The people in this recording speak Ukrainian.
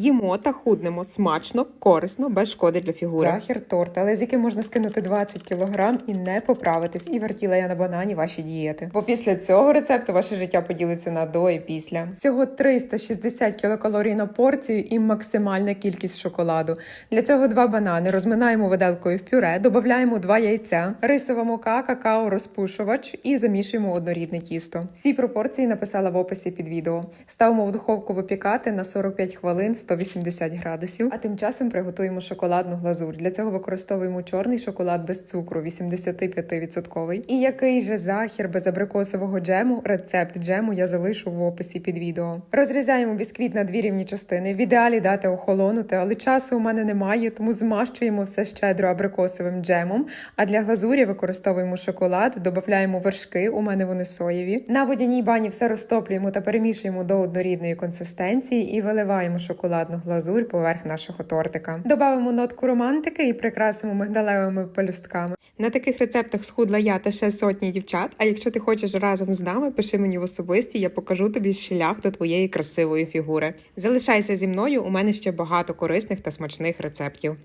Їмо та худнемо смачно, корисно, без шкоди для фігури. Захір торт, але з яким можна скинути 20 кг і не поправитись. І вертіла я на банані ваші дієти. Бо після цього рецепту ваше життя поділиться на до і після. Всього 360 кілокалорій на порцію і максимальна кількість шоколаду. Для цього два банани розминаємо виделкою в пюре, додаємо два яйця, рисова мука, какао, розпушувач і замішуємо однорідне тісто. Всі пропорції написала в описі під відео. Ставимо в духовку випікати на 45 хвилин 180 градусів. А тим часом приготуємо шоколадну глазурь. Для цього використовуємо чорний шоколад без цукру, 85%. І який же захір без абрикосового джему? Рецепт джему я залишу в описі під відео. Розрізаємо бісквіт на дві рівні частини. В ідеалі дати охолонути, але часу у мене немає, тому змащуємо все щедро абрикосовим джемом. А для глазурі використовуємо шоколад, додаємо вершки. У мене вони соєві. На водяній бані все розтоплюємо та перемішуємо до однорідної консистенції і виливаємо шоколадну глазурь поверх нашого тортика. Добавимо нотку романтики і прикрасимо мигдалевими пелюстками. На таких рецептах схудла я та ще сотні дівчат. А якщо ти хочеш разом з нами, пиши мені в особисті, я покажу тобі шлях до твоєї красивої фігури. Залишайся зі мною. У мене ще багато корисних та смачних рецептів.